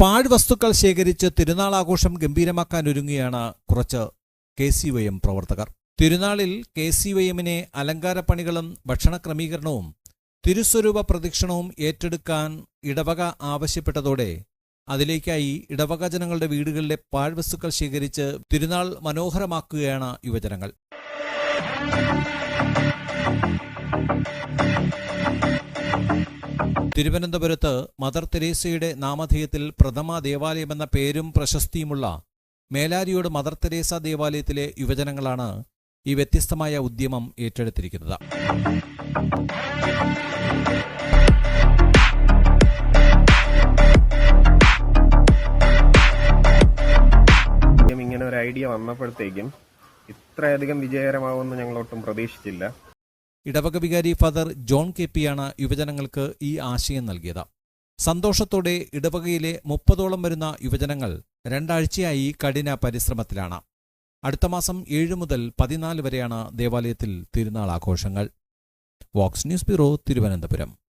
പാഴ്വസ്തുക്കൾ ശേഖരിച്ച് തിരുനാൾ ആഘോഷം ഗംഭീരമാക്കാൻ ഒരുങ്ങുകയാണ് കുറച്ച് കെ സി വൈ എം പ്രവർത്തകർ. തിരുനാളിൽ കെ സി വൈ എമ്മിനെ അലങ്കാരപ്പണികളും ഭക്ഷണ ക്രമീകരണവും തിരുസ്വരൂപ പ്രദക്ഷിണവും ഏറ്റെടുക്കാൻ ഇടവക ആവശ്യപ്പെട്ടതോടെ അതിലേക്കായി ഇടവക ജനങ്ങളുടെ വീടുകളിലെ പാഴ്വസ്തുക്കൾ ശേഖരിച്ച് തിരുനാൾ മനോഹരമാക്കുകയാണ് യുവജനങ്ങൾ. തിരുവനന്തപുരത്ത് മദർ തെരേസയുടെ നാമധേയത്തിൽ പ്രഥമ ദേവാലയമെന്ന പേരും പ്രശസ്തിയുമുള്ള മേലാരിയോട് മദർ തെരേസ ദേവാലയത്തിലെ യുവജനങ്ങളാണ് ഈ വ്യത്യസ്തമായ ഉദ്യമം ഏറ്റെടുത്തിരിക്കുന്നത്. ഇങ്ങനെ ഒരു ഐഡിയ വന്നപ്പോഴത്തേക്കും ഇത്രയധികം വിജയകരമാവുമെന്ന് ഞങ്ങൾ ഒട്ടും പ്രതീക്ഷിച്ചില്ല. ഇടവക വികാരി ഫാദർ ജോൺ കെ പിയാണ് യുവജനങ്ങൾക്ക് ഈ ആശയം നൽകിയത്. സന്തോഷത്തോടെ ഇടവകയിലെ മുപ്പതോളം വരുന്ന യുവജനങ്ങൾ രണ്ടാഴ്ചയായി കഠിന പരിശ്രമത്തിലാണ്. അടുത്ത മാസം ഏഴ് മുതൽ പതിനാല് വരെയാണ് ദേവാലയത്തിൽ തിരുനാൾ ആഘോഷങ്ങൾ. Vox news bureau Thiruvananthapuram.